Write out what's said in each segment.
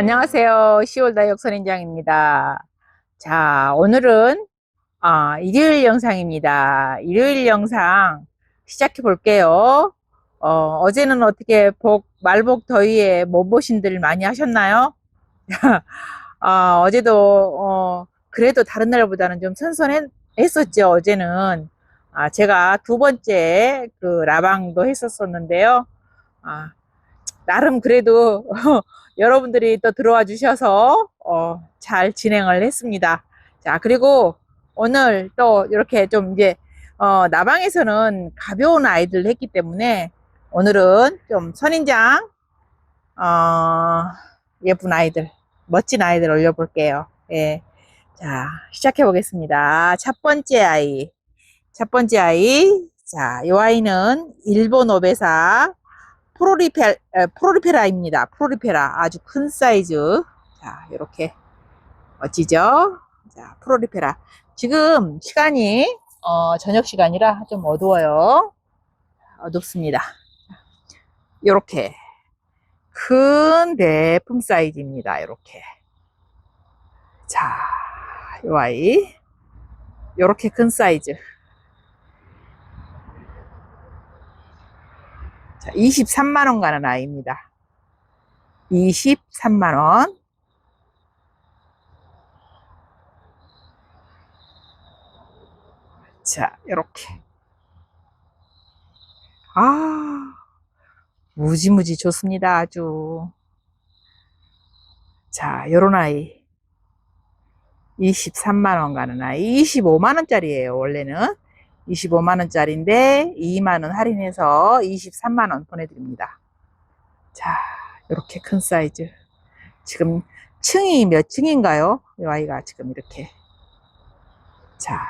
안녕하세요. 10월 다육 선인장입니다. 자, 오늘은 아, 일요일 영상입니다. 일요일 영상 시작해 볼게요. 어, 어제는 어떻게 복, 말복 더위에 몸보신들 많이 하셨나요? 아, 어제도, 어, 그래도 다른 날보다는 좀 선선했었죠, 어제는. 아, 제가 두 번째 그 라방도 했었었는데요. 아, 나름 그래도 여러분들이 또 들어와 주셔서 어, 잘 진행을 했습니다. 자, 그리고 오늘 또 이렇게 좀 이제 어, 나방에서는 가벼운 아이들 했기 때문에 오늘은 좀 선인장 어, 예쁜 아이들, 멋진 아이들 올려볼게요. 예. 자, 시작해 보겠습니다. 첫 번째 아이. 첫 번째 아이. 자, 이 아이는 일본 오베사 프로리페, 에, 프로리페라입니다. 프로리페라. 아주 큰 사이즈. 자, 이렇게. 멋지죠? 자, 프로리페라. 지금 시간이, 어, 저녁 시간이라 좀 어두워요. 어둡습니다. 이렇게. 큰 대품 사이즈입니다. 이렇게. 자, 이 아이. 이렇게 큰 사이즈. 자, 23만원 가는 아이입니다. 23만원. 자, 이렇게. 아, 무지무지 좋습니다. 아주. 자, 요런 아이. 23만원 가는 아이. 25만원짜리예요, 원래는. 25만원짜리인데 2만원 할인해서 23만원 보내드립니다. 자, 이렇게 큰 사이즈. 지금 층이 몇 층인가요? 이 아이가 지금 이렇게. 자,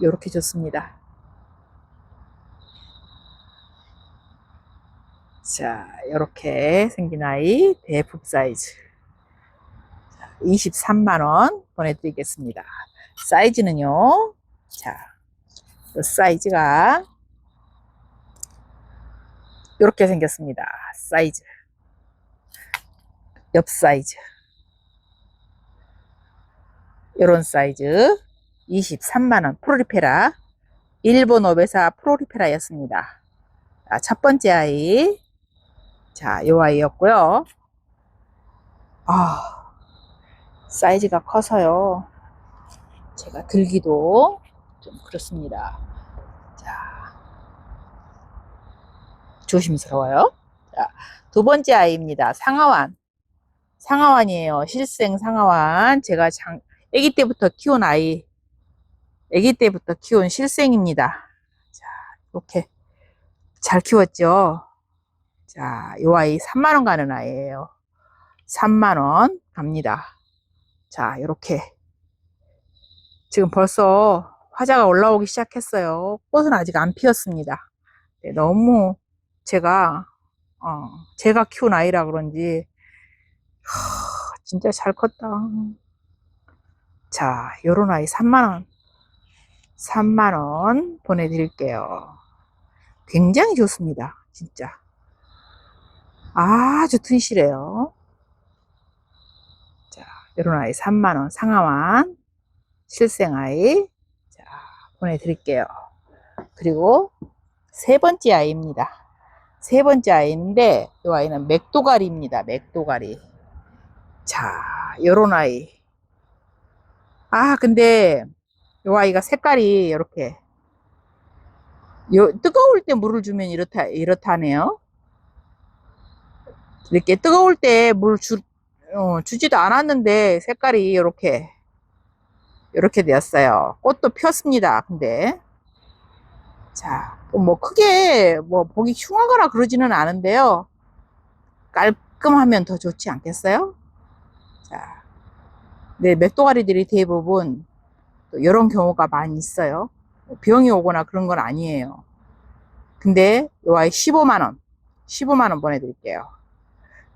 이렇게 좋습니다. 자, 이렇게 생긴 아이 대품 사이즈. 23만원 보내드리겠습니다. 사이즈는요. 자, 이 사이즈가 이렇게 생겼습니다. 사이즈. 옆 사이즈. 이런 사이즈. 23만원 프로리페라. 일본 오베사 프로리페라였습니다. 자, 첫 번째 아이. 자, 이 아이였고요. 아, 사이즈가 커서요. 제가 들기도 좀 그렇습니다. 자, 조심스러워요. 자, 두 번째 아이입니다. 상하완. 상하완이에요. 실생 상하완. 제가 장, 아기 때부터 키운 아이. 아기 때부터 키운 실생입니다. 자, 이렇게 잘 키웠죠. 자, 이 아이 3만원 가는 아이예요. 3만원 갑니다. 자, 이렇게 지금 벌써 화자가 올라오기 시작했어요. 꽃은 아직 안 피었습니다. 네, 너무 제가 어, 제가 키운 아이라 그런지 하, 진짜 잘 컸다. 자, 요런 아이 3만원 3만원 보내드릴게요. 굉장히 좋습니다. 진짜. 아주 튼실해요. 자, 요런 아이 3만원 상하완 실생아이 자 보내드릴게요. 그리고 세 번째 아이입니다. 세 번째 아이인데 이 아이는 맥도가리입니다. 맥도가리. 자, 요런 아이. 아, 근데 이 아이가 색깔이 이렇게 요, 뜨거울 때 물을 주면 이렇다 이렇다네요. 이렇게 뜨거울 때 물 주, 어, 주지도 않았는데 색깔이 이렇게 이렇게 되었어요. 꽃도 폈습니다. 근데 자, 뭐 크게 뭐 보기 흉하거나 그러지는 않은데요. 깔끔하면 더 좋지 않겠어요? 자, 네, 맥도가리들이 대부분 또 이런 경우가 많이 있어요. 병이 오거나 그런 건 아니에요. 근데 이 아이 15만원, 15만원 보내드릴게요.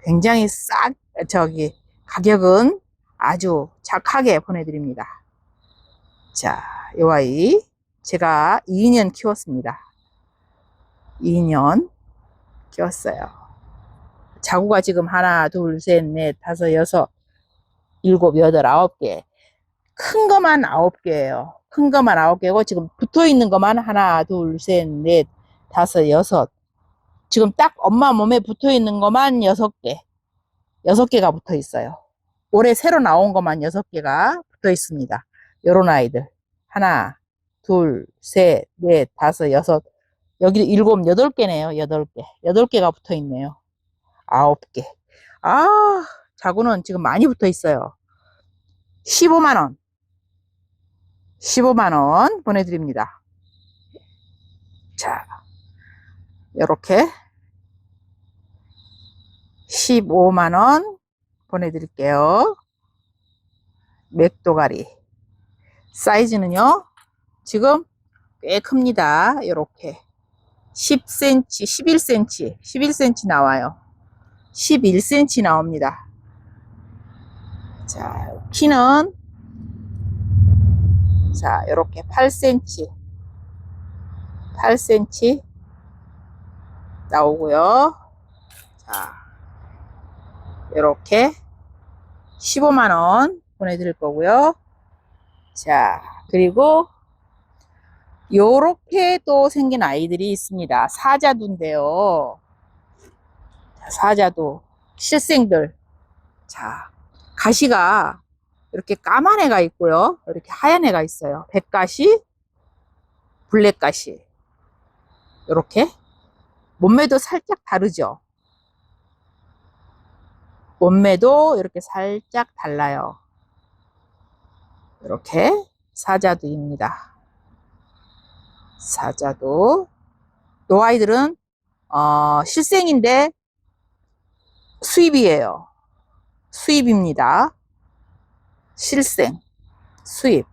굉장히 싹, 저기, 가격은 아주 착하게 보내드립니다. 자, 이 아이 제가 2년 키웠습니다. 2년 키웠어요. 자구가 지금 하나, 둘, 셋, 넷, 다섯, 여섯, 일곱, 여덟, 아홉 개. 큰 거만 아홉 개예요. 큰 거만 아홉 개고 지금 붙어 있는 것만 하나, 둘, 셋, 넷, 다섯, 여섯. 지금 딱 엄마 몸에 붙어 있는 것만 여섯 개. 여섯 개가 붙어 있어요. 올해 새로 나온 것만 여섯 개가 붙어 있습니다. 요런 아이들. 하나, 둘, 셋, 넷, 다섯, 여섯. 여기 일곱, 여덟 개네요. 여덟 개. 여덟 개가 붙어 있네요. 아홉 개. 아, 자구는 지금 많이 붙어 있어요. 15만원. 15만원 보내드립니다. 자, 요렇게 15만원 보내드릴게요. 맥도가리. 사이즈는요, 지금 꽤 큽니다. 요렇게. 10cm, 11cm, 11cm 나와요. 11cm 나옵니다. 자, 키는 자, 요렇게 8cm, 8cm 나오고요. 자, 요렇게 15만원 보내드릴 거고요. 자, 그리고 요렇게 또 생긴 아이들이 있습니다. 사자두인데요. 자, 사자두, 실생들. 자, 가시가 이렇게 까만 애가 있고요. 이렇게 하얀 애가 있어요. 백가시, 블랙가시. 이렇게. 몸매도 살짝 다르죠. 몸매도 이렇게 살짝 달라요. 이렇게 사자두입니다. 사자두. 요 아이들은 어, 실생인데 수입이에요. 수입입니다. 실생, 수입.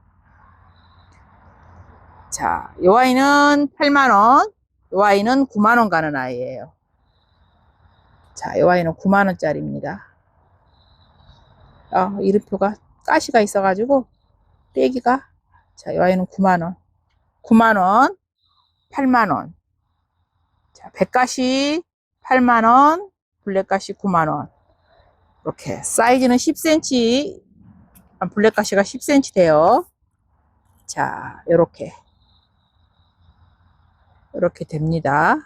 자, 요 아이는 8만원, 요 아이는 9만원 가는 아이예요. 자, 요 아이는 9만원짜리입니다. 아, 이름표가 가시가 있어가지고, 떼기가. 자, 요 아이는 9만원. 9만원, 8만원. 자, 백가시 8만원, 블랙가시 9만원. 이렇게. 사이즈는 10cm, 블랙가시가 10cm 돼요. 자, 요렇게. 이렇게 됩니다.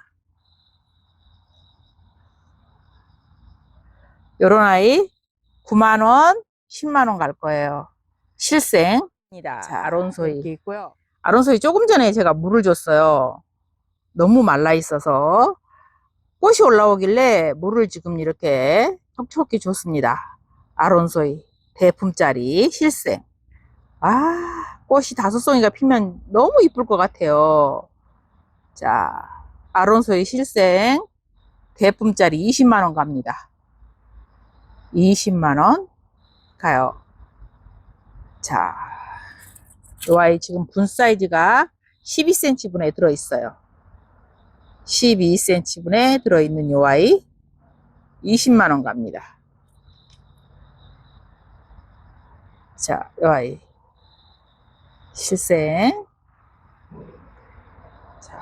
요런 아이 9만원, 10만원 갈 거예요. 실생 입니다. 자, 아론소이 있고요. 아론소이 조금 전에 제가 물을 줬어요. 너무 말라 있어서 꽃이 올라오길래 물을 지금 이렇게 톡톡히 줬습니다. 아론소이 대품짜리 실생. 아, 꽃이 다섯 송이가 피면 너무 이쁠 것 같아요. 자, 아론소이 실생 대품짜리 20만원 갑니다. 20만원 가요. 자, 이 아이 지금 분 사이즈가 12cm 분에 들어있어요. 12cm 분에 들어있는 이 아이 20만원 갑니다. 자, 이 아이 실생 자,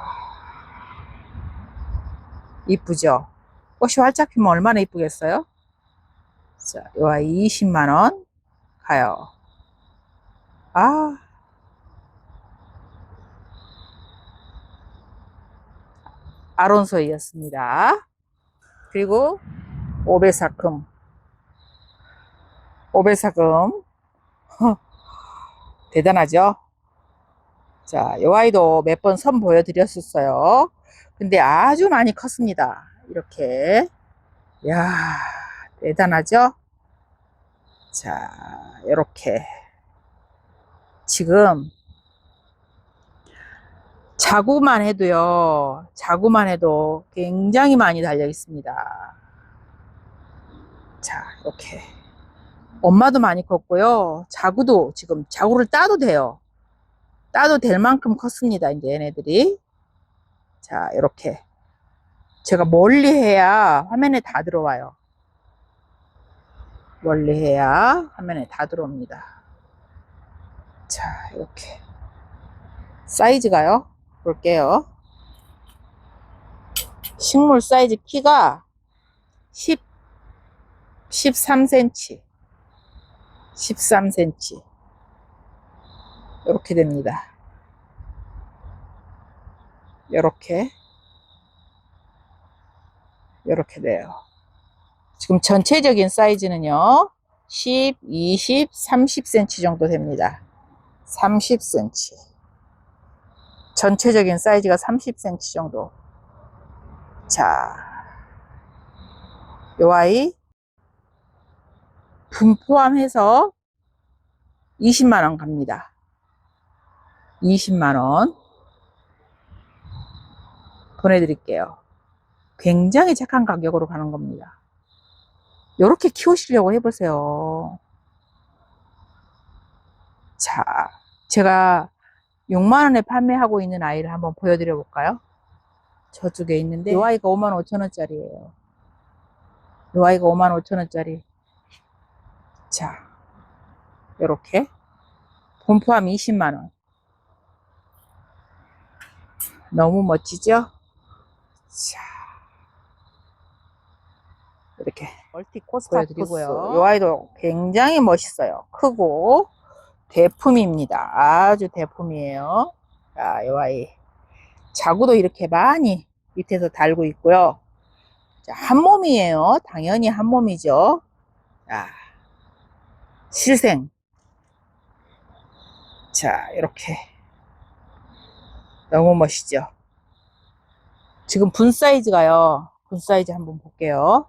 이쁘죠? 꽃이 활짝 피면 얼마나 이쁘겠어요? 자, 이 아이 20만원 가요. 아, 아론소이였습니다. 그리고 오베사금. 오베사금. 대단하죠? 자, 이 아이도 몇 번 선 보여드렸었어요. 근데 아주 많이 컸습니다. 이렇게. 야 대단하죠? 자, 이렇게. 지금 자구만 해도요, 자구만 해도 굉장히 많이 달려 있습니다. 자, 이렇게. 엄마도 많이 컸고요. 자구도 지금 자구를 따도 돼요. 따도 될 만큼 컸습니다. 이제 얘네들이. 자, 이렇게. 제가 멀리 해야 화면에 다 들어와요. 멀리 해야 화면에 다 들어옵니다. 자, 이렇게. 사이즈가요. 볼게요. 식물 사이즈 키가 10, 13cm. 13cm. 이렇게 됩니다. 이렇게. 이렇게 돼요. 지금 전체적인 사이즈는요, 10, 20, 30cm 정도 됩니다. 30cm. 전체적인 사이즈가 30cm 정도. 자, 요 아이 분 포함해서 20만원 갑니다. 20만원 보내드릴게요. 굉장히 착한 가격으로 가는 겁니다. 이렇게 키우시려고 해보세요. 자, 제가 6만원에 판매하고 있는 아이를 한번 보여드려 볼까요? 저쪽에 있는데, 이 아이가 5만 5천원짜리예요. 이 아이가 5만 5천원짜리. 자, 요렇게. 본 포함 20만원. 너무 멋지죠? 자, 이렇게 멀티 코스 보여드리고요. 이 아이도 굉장히 멋있어요. 크고 대품입니다. 아주 대품이에요. 자, 이 아이 자구도 이렇게 많이 밑에서 달고 있고요. 자, 한 몸이에요. 당연히 한 몸이죠. 자, 실생. 자, 이렇게 너무 멋있죠. 지금 분 사이즈가요. 분 사이즈 한번 볼게요.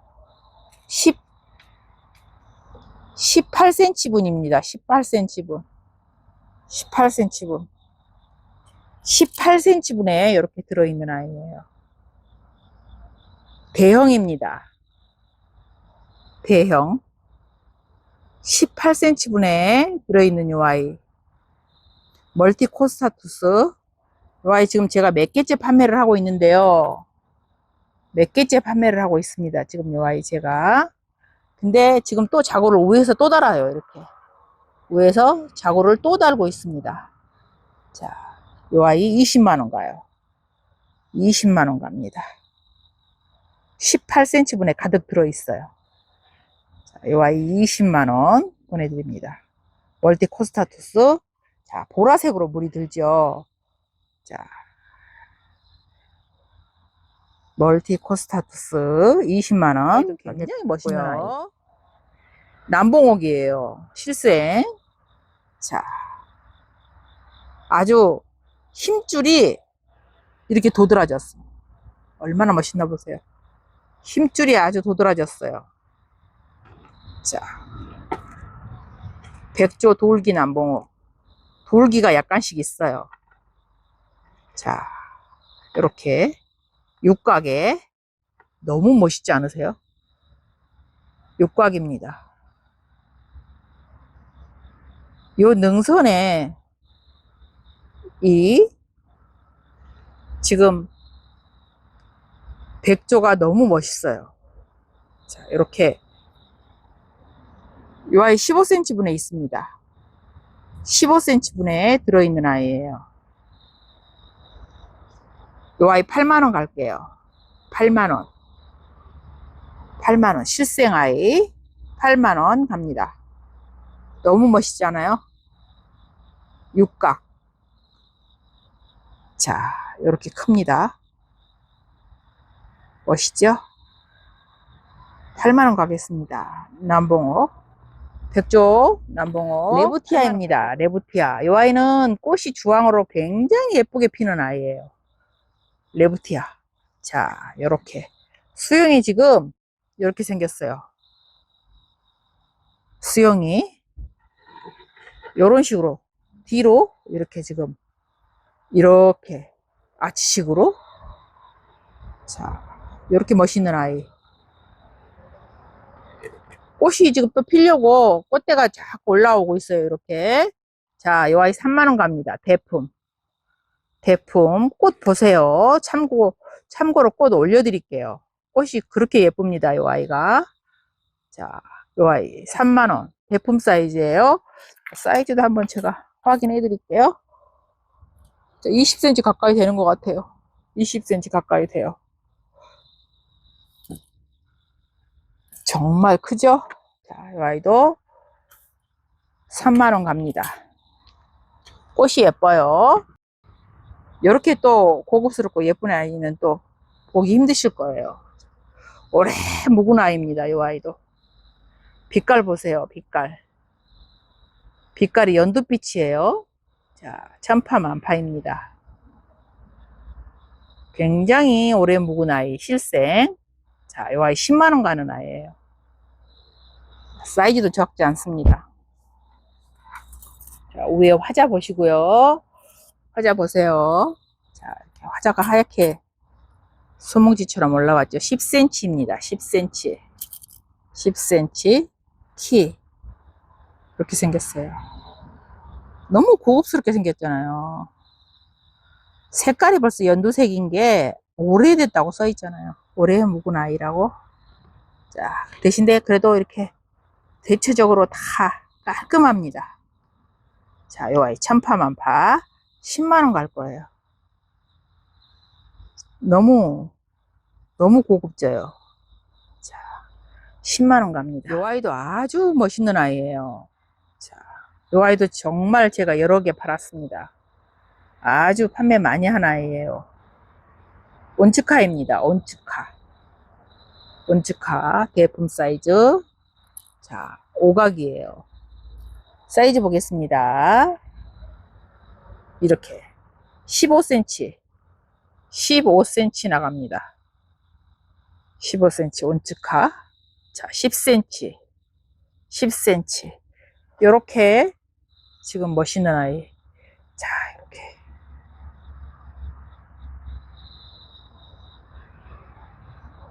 10, 18cm 분입니다. 18cm 분. 18cm 분. 18cm 분에 이렇게 들어있는 아이예요. 대형입니다. 대형. 18cm 분에 들어있는 이 아이. 멀티 코스타투스. 이 아이 지금 제가 몇 개째 판매를 하고 있는데요. 몇 개째 판매를 하고 있습니다. 지금 요 아이 제가. 근데 지금 또 자고를 위에서 또 달아요. 이렇게. 위에서 자고를 또 달고 있습니다. 자, 요 아이 20만원 가요. 20만원 갑니다. 18cm 분에 가득 들어있어요. 자, 요 아이 20만원 보내드립니다. 멀티 코스타투스. 자, 보라색으로 물이 들죠. 자, 멀티 코스타투스 20만원. 굉장히 아이. 남봉옥이에요. 실생. 자, 아주 힘줄이 이렇게 도드라졌어. 얼마나 멋있나 보세요. 힘줄이 아주 도드라졌어요. 자, 백조 돌기 남봉옥. 돌기가 약간씩 있어요. 자, 이렇게 육각에 너무 멋있지 않으세요? 육각입니다. 요 능선에 이 지금 백조가 너무 멋있어요. 자, 이렇게 요 아이 15cm 분에 있습니다. 15cm 분에 들어있는 아이예요. 요 아이 8만원 갈게요. 8만원. 8만원. 실생 아이 8만원 갑니다. 너무 멋있잖아요. 육각. 자, 이렇게 큽니다. 멋있죠? 8만원 가겠습니다. 남봉옥. 백조 남봉옥. 레부티아입니다. 레부티아. 이 아이는 꽃이 주황으로 굉장히 예쁘게 피는 아이예요. 레부티아. 자, 요렇게. 수영이 지금 이렇게 생겼어요. 수영이 요런 식으로 뒤로 이렇게 지금 이렇게 아치식으로 자, 이렇게 멋있는 아이. 꽃이 지금 또 피려고 꽃대가 자꾸 올라오고 있어요. 이렇게. 자, 이 아이 3만원 갑니다. 대품. 대품 꽃 보세요. 참고 참고로 꽃 올려드릴게요. 꽃이 그렇게 예쁩니다. 이 아이가. 자, 이 아이 3만 원 대품 사이즈예요. 사이즈도 한번 제가 확인해 드릴게요. 20cm 가까이 되는 것 같아요. 20cm 가까이 돼요. 정말 크죠? 자, 이 아이도 3만원 갑니다. 꽃이 예뻐요. 이렇게 또 고급스럽고 예쁜 아이는 또 보기 힘드실 거예요. 오래 묵은 아이입니다. 이 아이도. 빛깔 보세요. 빛깔. 빛깔이 연두빛이에요. 자, 참파 만파입니다. 굉장히 오래 묵은 아이, 실생. 자, 이 아이 10만원 가는 아이예요. 사이즈도 적지 않습니다. 자, 위에 화자 보시고요. 화자 보세요. 자, 이렇게 화자가 하얗게 소뭉지처럼 올라왔죠. 10cm입니다. 10cm. 10cm. 키. 이렇게 생겼어요. 너무 고급스럽게 생겼잖아요. 색깔이 벌써 연두색인 게 오래됐다고 써 있잖아요. 오래 묵은 아이라고. 자, 대신에 그래도 이렇게 대체적으로 다 깔끔합니다. 자, 요 아이 참파만파 10만원 갈 거예요. 너무, 너무 고급져요. 자, 10만원 갑니다. 요 아이도 아주 멋있는 아이예요. 자, 요 아이도 정말 제가 여러 개 팔았습니다. 아주 판매 많이 한 아이예요. 온츠카입니다. 온츠카. 온츠카 대품 사이즈. 자, 오각이에요. 사이즈 보겠습니다. 이렇게 15cm, 15cm 나갑니다. 15cm 온츠카. 자, 10cm, 10cm. 이렇게 지금 멋있는 아이. 자, 이렇게.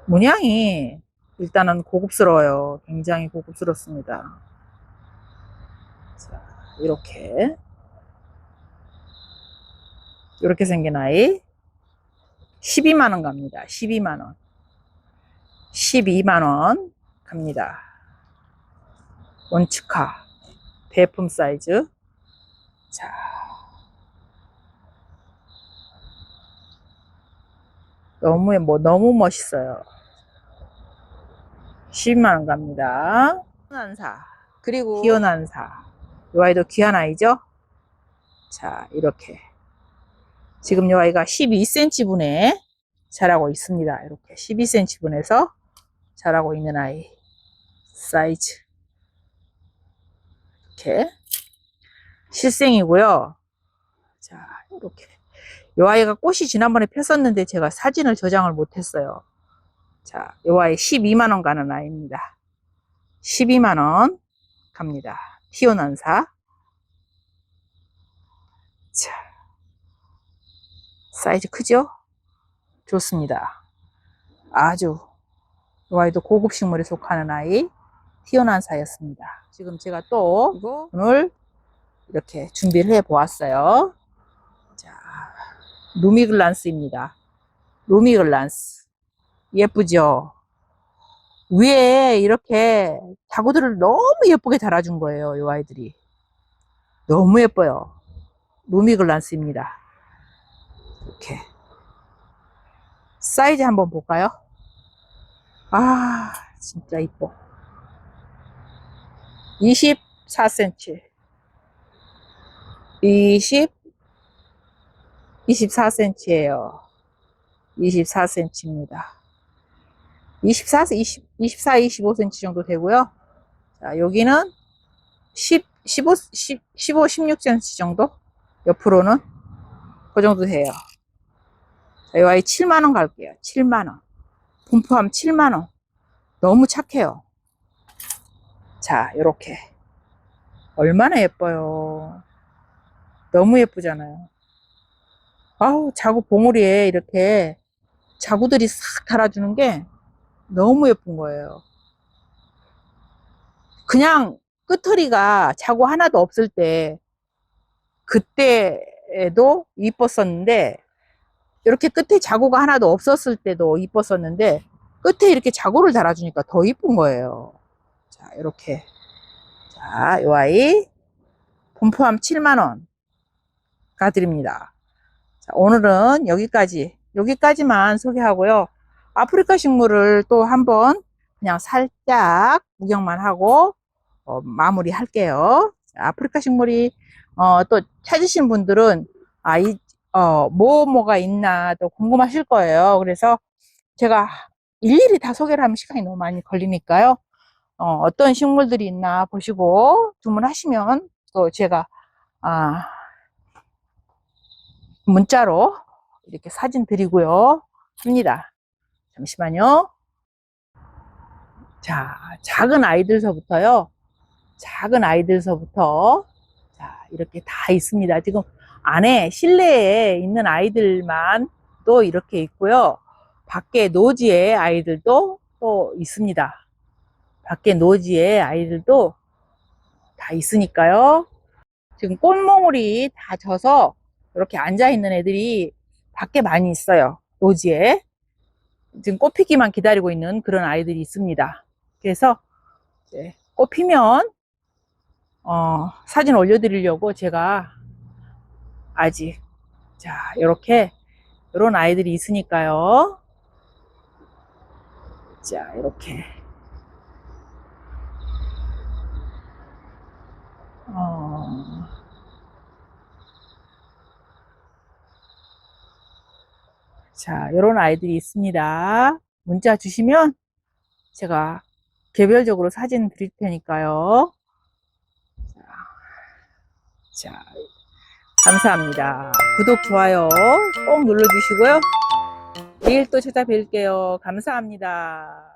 문양이 일단은 고급스러워요. 굉장히 고급스럽습니다. 자, 이렇게. 이렇게 생긴 아이. 12만원 갑니다. 12만원. 12만원 갑니다. 원츠카. 대품 사이즈. 자. 너무, 뭐, 너무 멋있어요. 12만원 갑니다. 희한 사. 그리고 기원한사. 이 아이도 귀한 아이죠? 자, 이렇게. 지금 이 아이가 12cm 분에 자라고 있습니다. 이렇게 12cm 분에서 자라고 있는 아이. 사이즈. 이렇게. 실생이고요. 자, 이렇게. 이 아이가 꽃이 지난번에 폈었는데 제가 사진을 저장을 못했어요. 자, 이 아이 12만원 가는 아이입니다. 12만원 갑니다. 티오난사. 자, 사이즈 크죠? 좋습니다. 아주, 이 아이도 고급 식물에 속하는 아이, 티오난사였습니다. 지금 제가 또 오늘 이렇게 준비를 해 보았어요. 자, 루미글란스입니다. 루미글란스. 예쁘죠? 위에 이렇게 자구들을 너무 예쁘게 달아준 거예요. 이 아이들이. 너무 예뻐요. 루미글란스입니다. 이렇게. 사이즈 한번 볼까요? 아, 진짜 이뻐. 24cm. 20, 24cm예요. 24cm입니다. 24, 20, 24, 25cm 정도 되고요. 자, 여기는 10, 15, 10, 15, 16cm 정도? 옆으로는 그 정도 돼요. 자, 이 아이 7만원 갈게요. 7만원. 분포함 7만원. 너무 착해요. 자, 요렇게. 얼마나 예뻐요. 너무 예쁘잖아요. 아우, 자구 봉우리에 이렇게 자구들이 싹 달아주는 게 너무 예쁜 거예요. 그냥 끄트리가 자구 하나도 없을 때, 그때에도 이뻤었는데, 이렇게 끝에 자구가 하나도 없었을 때도 이뻤었는데, 끝에 이렇게 자구를 달아주니까 더 이쁜 거예요. 자, 이렇게. 자, 요 아이. 분포함 7만원. 가드립니다. 자, 오늘은 여기까지, 여기까지만 소개하고요. 아프리카 식물을 또 한번 그냥 살짝 구경만 하고 어, 마무리 할게요. 자, 아프리카 식물이 어, 또 찾으신 분들은 아, 이, 어, 뭐, 뭐가 있나 또 궁금하실 거예요. 그래서 제가 일일이 다 소개를 하면 시간이 너무 많이 걸리니까요. 어, 어떤 식물들이 있나 보시고 주문하시면 또 제가 아, 문자로 이렇게 사진 드리고요. 합니다. 잠시만요. 자, 작은 아이들서부터요. 작은 아이들서부터 자, 이렇게 다 있습니다. 지금 안에 실내에 있는 아이들만 또 이렇게 있고요. 밖에 노지에 아이들도 또 있습니다. 밖에 노지에 아이들도 다 있으니까요. 지금 꽃몽울이 다 져서 이렇게 앉아 있는 애들이 밖에 많이 있어요. 노지에. 지금 꽃 피기만 기다리고 있는 그런 아이들이 있습니다. 그래서 꽃 피면 어, 사진 올려드리려고 제가 아직 자 이렇게 이런 아이들이 있으니까요. 자 이렇게 어, 자 이런 아이들이 있습니다. 문자 주시면 제가 개별적으로 사진 드릴 테니까요. 자, 감사합니다. 구독, 좋아요 꼭 눌러주시고요. 내일 또 찾아뵐게요. 감사합니다.